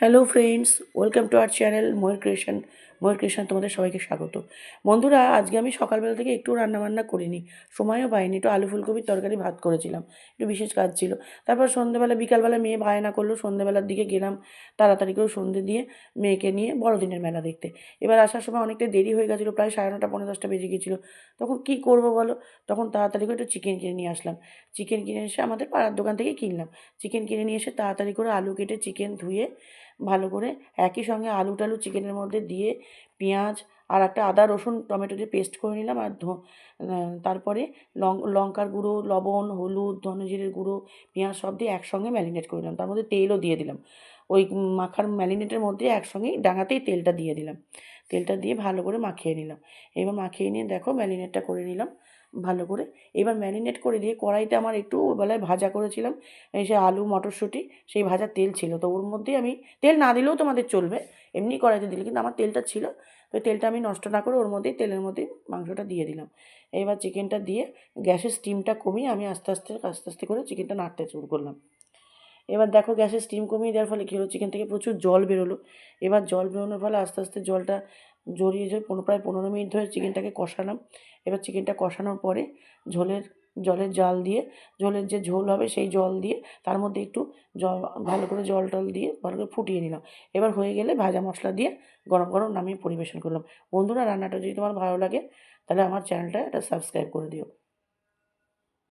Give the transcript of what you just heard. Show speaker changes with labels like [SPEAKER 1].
[SPEAKER 1] Hello friends welcome to our channel Mayur creation Mayur creation তোমাদের সবাইকে স্বাগত। বন্ধুরা, আজকে আমি সকালবেলা থেকে একটু রান্নাবান্না করিনি, সময়ও পাইনি, একটু আলু ফুলকপির তরকারি ভাত করেছিলাম, একটু বিশেষ কাজ ছিল। তারপর সন্ধ্যেবেলা, বিকালবেলা মেয়ে বায়না করল, সন্ধ্যেবেলার দিকে গেলাম তাড়াতাড়ি করে সন্ধ্যে দিয়ে মেয়েকে নিয়ে বড়দিনের মেলা দেখতে। এবার আসার সময় অনেকটা দেরি হয়ে গেছিল, প্রায় সাড়ে নটা, পনেরো দশটা বেজে গেছিল। তখন কী করব বলো? তখন তাড়াতাড়ি করে একটু চিকেন কিনে নিয়ে আসলাম। চিকেন কিনে এসে আমাদের পাড়ার দোকান থেকে কিনলাম। চিকেন কিনে নিয়ে এসে তাড়াতাড়ি করে আলু কেটে চিকেন ধুয়ে ভালো করে। একই সঙ্গে আলু টালু চিকেনের মধ্যে দিয়ে পেঁয়াজ আর একটা আদা, রসুন, টমেটো দিয়ে পেস্ট করে নিলাম আর তারপরে লং লঙ্কার গুঁড়ো, লবণ, হলুদ, ধনেজিরের গুঁড়ো, পেঁয়াজ সব দিয়ে একসঙ্গে ম্যারিনেট করে নিলাম। তার মধ্যে তেলও দিয়ে দিলাম। ওই মাখার ম্যারিনেটের মধ্যে একসঙ্গেই ডাঙাতেই তেলটা দিয়ে দিলাম। তেলটা দিয়ে ভালো করে মাখিয়ে নিলাম। এবার মাখিয়ে নিয়ে দেখো ম্যারিনেটটা করে নিলাম। ভালো করে। এবার ম্যারিনেট করে দিয়ে কড়াইতে আমার একটু বেলায় ভাজা করেছিলাম। এই সে আলু, মটরশুঁটি, সেই ভাজা তেল ছিল। তো ওর মধ্যে আমি, তেল না দিলেও তোমাদের চলবে, এমনি কড়াইতে দিলে, কিন্তু আমার তেলটা ছিল। তো তেলটা আমি নষ্ট না করে ওর মধ্যেই, তেলের মধ্যে মাংসটা দিয়ে দিলাম। এবার চিকেনটা দিয়ে গ্যাসের স্টিমটা কমিয়ে আমি আস্তে আস্তে আস্তে আস্তে করে চিকেনটা নাড়তে শুরু করলাম। এবার দেখো গ্যাসের স্টিম কমিয়ে দেওয়ার ফলে কী হলো? চিকেন থেকে প্রচুর জল বেরোলো। এবার জল বেরোনোর ফলে আস্তে আস্তে জলটা জড়িয়ে জড়িয়ে পনেরো, প্রায় পনেরো মিনিট ধরে চিকেনটাকে কষালাম। এবার চিকেনটা কষানোর পরে ঝোলের, জলের জাল দিয়ে, ঝোলের যে ঝোল হবে সেই জল দিয়ে তার মধ্যে একটু জল ভালো করে জল টল দিয়ে ভালো করে ফুটিয়ে নিলাম। এবার হয়ে গেলে ভাজা মশলা দিয়ে গরম গরম নামিয়ে পরিবেশন করলাম। বন্ধুরা, রান্নাটা যদি তোমার ভালো লাগে তাহলে আমার চ্যানেলটা একটা সাবস্ক্রাইব করে দিও।